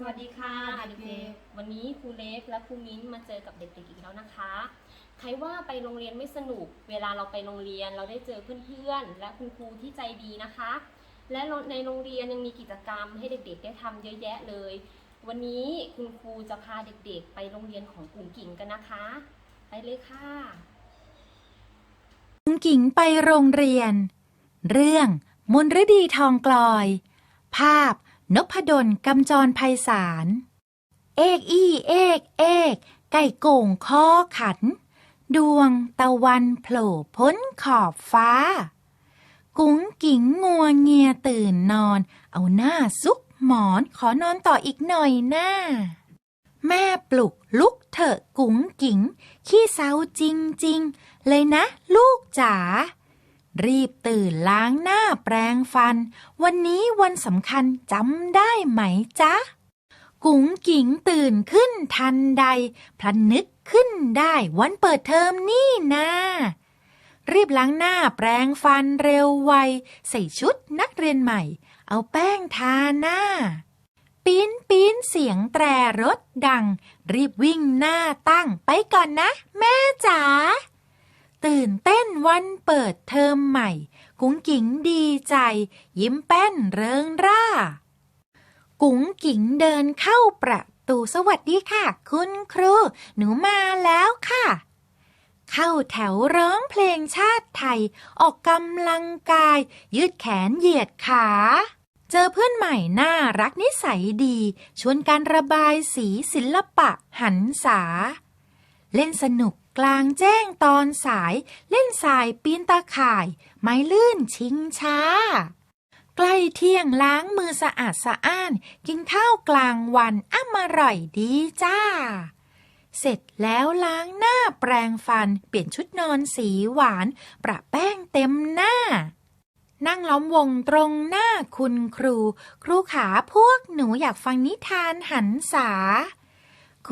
สวัสดีค่ะสวัสดีเด็กๆวันนี้ครูเล็กและครูมิ้นมาเจอกับเด็กๆอีกแล้วนะคะ ใครว่าไปโรงเรียนไม่สนุก เวลาเราไปโรงเรียนเราได้เจอเพื่อนๆและคุณครูที่ใจดีนะคะ และในโรงเรียนยังมีกิจกรรมให้เด็กๆ ได้ทำเยอะแยะเลย วันนี้คุณครูจะพาเด็กๆ ไปโรงเรียนของกลุ่มกิ่งกันนะคะ ไปเลยค่ะคุณกิ่งไปโรงเรียน เรื่องมนฤดีทองกลอย ภาพ นพดลกำจรไพศาล เอกอี้เอกเอกไก่โก่งคอขัน ดวงตะวันโผล่พ้นขอบฟ้า กุ้งกิ่งงัวเงียตื่นนอน เอาหน้าซุกหมอนขอนอนต่ออีกหน่อยหน้า แม่ปลุกลุกเถอะกุ้งกิ่ง ขี้เศร้าจริงๆเลยนะลูกจ๋า รีบตื่นล้างหน้าแปรงฟัน วันนี้วันสำคัญจำได้ไหมจ๊ะ กุ๋งกิ๋งตื่นขึ้นทันใด พลันนึกขึ้นได้วันเปิดเทอมนี่นารีบล้างหน้าแปรงฟันเร็วไว ใส่ชุดนักเรียนใหม่ เอาแป้งทาหน้า ปีนปีนเสียงแตรรถดัง รีบวิ่งหน้าตั้งไปก่อนนะ แม่จ๋า ตื่นเต้นวันเปิดเทอมใหม่ กุ้งกิ๋งดีใจ ยิ้มแป้นเริงร่า กุ้งกิ๋งเดินเข้าประตูสวัสดีค่ะ คุณครู หนูมาแล้วค่ะ เข้าแถวร้องเพลงชาติไทย ออกกำลังกาย ยืดแขนเหยียดขาเจอเพื่อนใหม่น่ารักนิสัยดี ชวนการระบายสีศิลปะหันษา เล่นสนุก กลางแจ้งตอนสายเล่นสายปีนตาข่าย ไม้ลื่นชิงช้า ใกล้เที่ยงล้างมือสะอาดสะอ้าน กินข้าวกลางวันอ้ำอร่อยดีจ้า เสร็จแล้วล้างหน้าแปรงฟัน เปลี่ยนชุดนอนสีหวาน ประแป้งเต็มหน้า นั่งล้อมวงตรงหน้าคุณครู ครูขาพวกหนูอยากฟังนิทานหันษา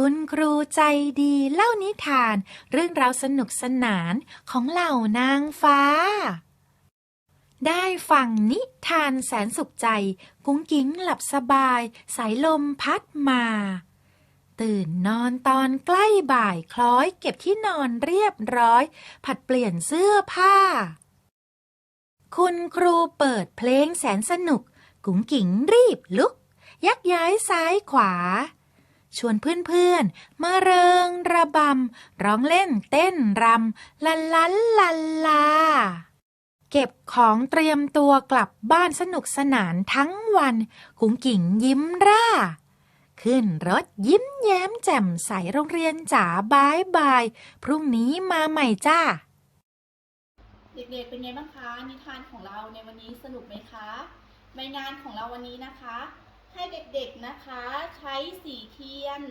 คุณครูใจดีเล่านิทาน เรื่องราวสนุกสนานของเหล่านางฟ้า ได้ฟังนิทานแสนสุขใจ กุ้งกิ้งหลับสบาย สายลมพัดมา ตื่นนอนตอนใกล้บ่ายคล้อยเก็บที่นอนเรียบร้อย ผัดเปลี่ยนเสื้อผ้า คุณครูเปิดเพลงแสนสนุก กุ้งกิ่งรีบลุก ยักย้ายซ้ายขวา ชวนเพื่อนๆ มาเริงระบำ ร้องเล่นเต้นรำลันลันลันลา เก็บของเตรียมตัวกลับบ้านสนุกสนานทั้งวัน กุ้งกิ่งยิ้มร่า ขึ้นรถยิ้มแย้มแจ่มใสโรงเรียนจ๋าบายบาย พรุ่งนี้มาใหม่จ้า เด็กๆเป็นไงบ้างคะ นิทานของเราในวันนี้สนุกไหมคะใบงานของเราวันนี้นะคะ ให้เด็กๆ นะคะ ใช้สีเทียน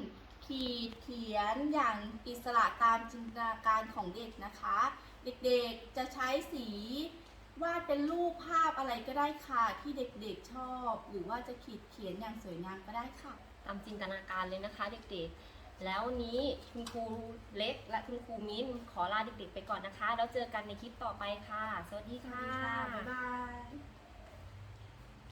ขีดเขียนอย่างอิสระตามจินตนาการของเด็กนะคะ เด็กๆจะใช้สีวาดเป็นรูปภาพอะไรก็ได้ค่ะ ที่เด็กๆชอบ หรือว่าจะขีดเขียนอย่างสวยงามก็ได้ค่ะ ตามจินตนาการเลยนะคะ เด็กๆ แล้ววันนี้คุณครูเล็กและคุณครูมิ้นขอลาเด็กๆไปก่อนนะคะ แล้วเจอกันในคลิปต่อไปค่ะ สวัสดีค่ะ บ๊ายบาย